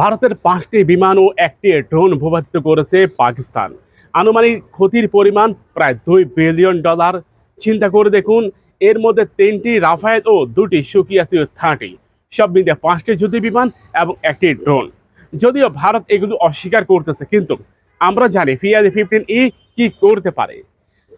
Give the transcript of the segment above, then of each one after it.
ভারতের পাঁচটি বিমান ও একটি ড্রোন ভূপাতিত করেছে পাকিস্তান। আনুমানিক ক্ষতির পরিমাণ প্রায় দুই বিলিয়ন ডলার। চিন্তা করে দেখুন, এর মধ্যে তিনটি রাফায়েল ও দুটি সুকিয়া সিও থার্টি। সব মিলিয়ে পাঁচটি যুদ্ধ বিমান এবং একটি ড্রোন। যদিও ভারত এগুলো অস্বীকার করতেছে, কিন্তু আমরা জানি ফিয়াজ ফিফটিন ই কি করতে পারে।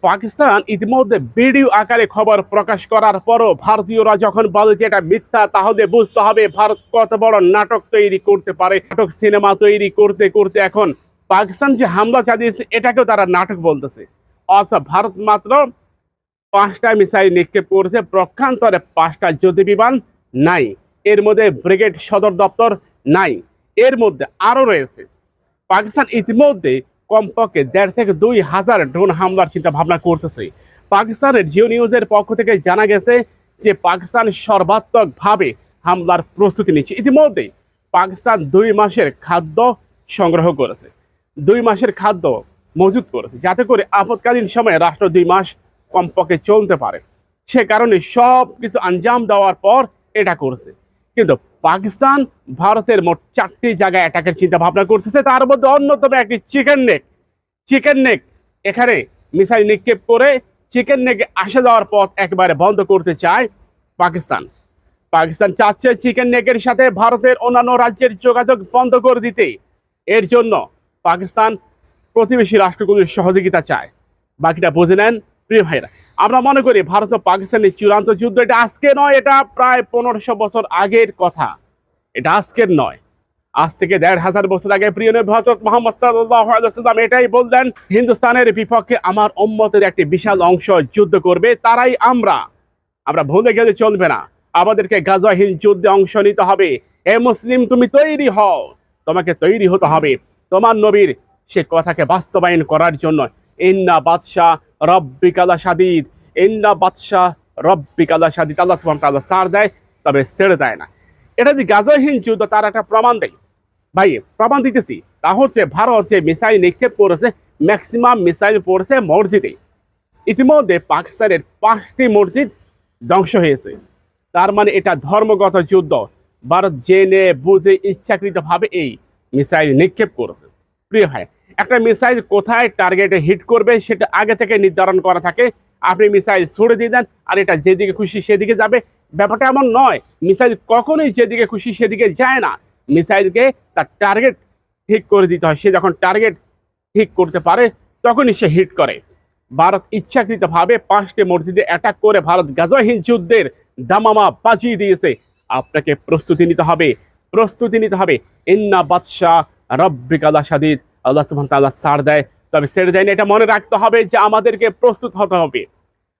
পাকিস্তান ইতিমধ্যে ভিডিও আকারে খবর প্রকাশ করার পরও ভারতীয়রা যখন বলে যে এটা মিথ্যা, তাহলে বুঝতে হবে ভারত কত বড় নাটক তৈরি করতে পারে, নাটক সিনেমা তৈরি করতে করতে এখন পাকিস্তান যে হামলা চালিয়েছে, এটাকেও তারা নাটক বলতেছে। অর্থাৎ ভারত মাত্র পাঁচটা মিসাইল নিক্ষেপ করেছে, প্রক্ষান্তরে পাঁচটা যুদ্ধ বিমান নাই, এর মধ্যে ব্রিগেড সদর দপ্তর নাই, এর মধ্যে আরও রয়েছে। পাকিস্তান ইতিমধ্যে কমপক্ষে দেড় থেকে দুই হাজার ড্রোন হামলার চিন্তা ভাবনা করতেছে। পাকিস্তানের জিও নিউজের পক্ষ থেকে জানা গেছে যে পাকিস্তান সর্বাত্মকভাবে হামলার প্রস্তুতি নিচ্ছে। ইতিমধ্যে পাকিস্তান দুই মাসের খাদ্য সংগ্রহ করেছে। দুই মাসের খাদ্য মজুত করেছে। যাতে করে আপৎকালীন সময়ে রাষ্ট্র দুই মাস কমপক্ষে চলতে পারে। সে কারণে সব কিছু আঞ্জাম দেওয়ার পর এটা করেছে। কিন্তু পাকিস্তান ভারতের মোট চারটি জায়গায় অ্যাটাকের চিন্তা ভাবনা করতেছে। তার মধ্যে অন্যতম একটি চিকেন নেক চিকেন নেক এখানে মিসাইল নিক্ষেপ করে চিকেন নেকে আসা যাওয়ার পথ একেবারে বন্ধ করতে চায় পাকিস্তান। পাকিস্তান চাচ্ছে চিকেন নেকের সাথে ভারতের অন্যান্য রাজ্যের যোগাযোগ বন্ধ করে দিতে। এর জন্য পাকিস্তান প্রতিবেশী রাষ্ট্রগুলির সহযোগিতা চায়। বাকিটা বুঝে নেন প্রিয় ভাইরা। আমরা মনে করি ভারত ও পাকিস্তানের চূড়ান্ত যুদ্ধ, এটা আজকে নয়, এটা প্রায় পনেরোশো বছর আগের কথা। এটা আজকের নয়। আজ থেকে দেড় হাজার বছর আগে প্রিয় নবী হজরত মোহাম্মদ আলাইসাল্লাম এটাই বললেন, হিন্দুস্তানের বিপক্ষে আমার উম্মতের একটি বিশাল অংশ যুদ্ধ করবে, তারাই আমরা। আমরা ভুলে গেলে চলবে না। আমাদেরকে গাজাহীন যুদ্ধে অংশ নিতে হবে। এ মুসলিম, তুমি তৈরি হও। তোমাকে তৈরি হতে হবে। তোমার নবীর সে কথাকে বাস্তবায়ন করার জন্য ইন্না বাদশাহ রব্বিকালা সাদিদ ইন্না বাদশাহ রব্বিকালা সাদিদ আল্লাহ সুবহান তাআলা সার দেয়, তবে ছেড়ে দেয় না। এটা যে গাজাহীন যুদ্ধ, তার একটা প্রমাণ দেয় ভাই, প্রমাণ দিতেছি। তা হচ্ছে ভারত যে মিসাইল নিক্ষেপ করেছে, ম্যাক্সিমাম মিসাইল পড়েছে মসজিদে। ইতিমধ্যে পাকিস্তানের পাঁচটি মসজিদ ধ্বংস হয়েছে। তার মানে এটা ধর্মগত যুদ্ধ। ভারত জেনে বুঝে ইচ্ছাকৃতভাবে এই মিসাইল নিক্ষেপ করেছে। প্রিয় ভাই একটা মিসাইল কোথায় টার্গেটে হিট করবে সেটা আগে থেকে নির্ধারণ করা থাকে। আপনি মিসাইল ছুড়ে দিয়ে দেন আর এটা যেদিকে খুশি সেদিকে যাবে। ব্যাপারটা এমন নয় মিসাইল কখনোই যেদিকে খুশি সেদিকে যায় না। মিসাইলকে তার টার্গেট ঠিক করে দিতে হয়। সে যখন টার্গেট ঠিক করতে পারে, তখনই সে হিট করে। ভারত ইচ্ছাকৃতভাবে পাঁচটি মসজিদে অ্যাটাক করে ভারত গাজাহীন যুদ্ধের দামামা বাজিয়ে দিয়েছে। আপনাকে প্রস্তুতি নিতে হবে, প্রস্তুতি নিতে হবে। ইন্না বাদশাহ রব্বিকালা সাদিদ আল্লাহ সুবহান তাআলা সার দেয়। তবে ছেড়ে দেয় না, এটা মনে রাখতে হবে যে আমাদেরকে প্রস্তুত হতে হবে।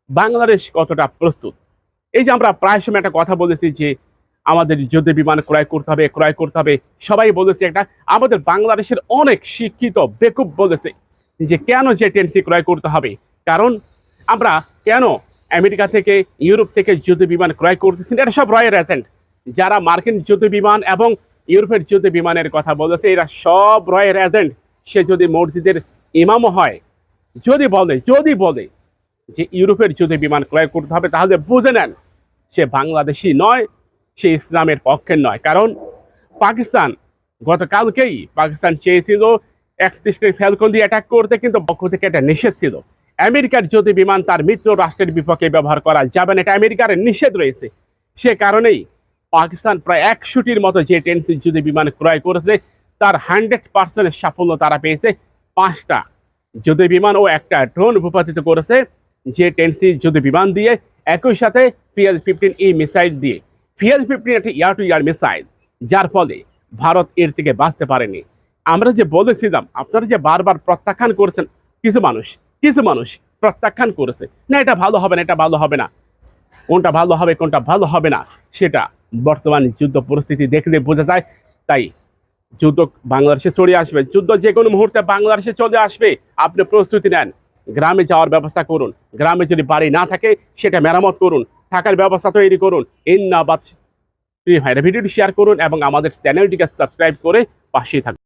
বাংলাদেশ কতটা প্রস্তুত? এই যে আমরা প্রায় সময় একটা কথা বলেছি যে আমাদের যুদ্ধ বিমান ক্রয় করতে হবে, ক্রয় করতে হবে। সবাই বলেছে একটা, আমাদের বাংলাদেশের অনেক শিক্ষিত বেকুব বলেছে যে কেন যে টেন্সি ক্রয় করতে হবে। কারণ আমরা কেন আমেরিকা থেকে, ইউরোপ থেকে যুদ্ধ বিমান ক্রয় করতেছি এটা সব রয়ের এজেন্ট যারা মার্কিন যুদ্ধ বিমান এবং ইউরোপের যুদ্ধ বিমানের কথা বলেছে, এরা সব রয়ের এজেন্ট সে যদি মসজিদের ইমামও হয়, যদি বলে যদি বলে যে ইউরোপের যুদ্ধ বিমান ক্রয় করতে হবে, তাহলে বুঝে নেন, সে বাংলাদেশি নয়, সে ইসলামের পক্ষের নয়। কারণ পাকিস্তান গতকালকেই পাকিস্তান চেয়েছিল একত্রিশটি ফ্যালকন দিয়ে অ্যাটাক করতে, কিন্তু পক্ষ থেকে এটা নিষেধ ছিল। আমেরিকার যদি বিমান তার মিত্র রাষ্ট্রের বিপক্ষে ব্যবহার করা যাবে না, এটা আমেরিকার নিষেধ রয়েছে। সে কারণেই পাকিস্তান প্রায় একশোটির মতো যে টেন্সি যুদ্ধ বিমান ক্রয় করেছে তার হান্ড্রেড পার্সেন্ট সাফল্য তারা পেয়েছে। পাঁচটা যুদ্ধ বিমান ও একটা ড্রোন ভূপাতিত করেছে, যে টেন্সি যুদ্ধ বিমান দিয়ে একই সাথে P L fifteen E missile দিয়ে। পিএল ফিফটিন একটি ইয়ার টু ইয়ার মিসাইল, যার ফলে ভারত এর থেকে বাঁচতে পারেনি। আমরা যে বলেছিলাম, আপনারা যে বারবার প্রত্যাখ্যান করেছেন, কিছু মানুষ কিছু মানুষ প্রত্যাখ্যান করেছে। না, এটা ভালো হবে না, এটা ভালো হবে না। কোনটা ভালো হবে, কোনটা ভালো হবে না, সেটা বর্তমান যুদ্ধ পরিস্থিতি দেখলে বোঝা যায়। তাই যুদ্ধ বাংলাদেশে চলে আসবে। যুদ্ধ যে কোনো মুহূর্তে বাংলাদেশে চলে আসবে। আপনি প্রস্তুতি নেন। গ্রামে যাওয়ার ব্যবস্থা করুন। গ্রামে যদি বাড়ি না থাকে, সেটা মেরামত করুন। থাকার ব্যবস্থা তৈরি করুন। ইন্নাবাদ ভাইরা ভিডিওটি শেয়ার করুন এবং আমাদের চ্যানেলটিকে সাবস্ক্রাইব করে পাশেই থাকুন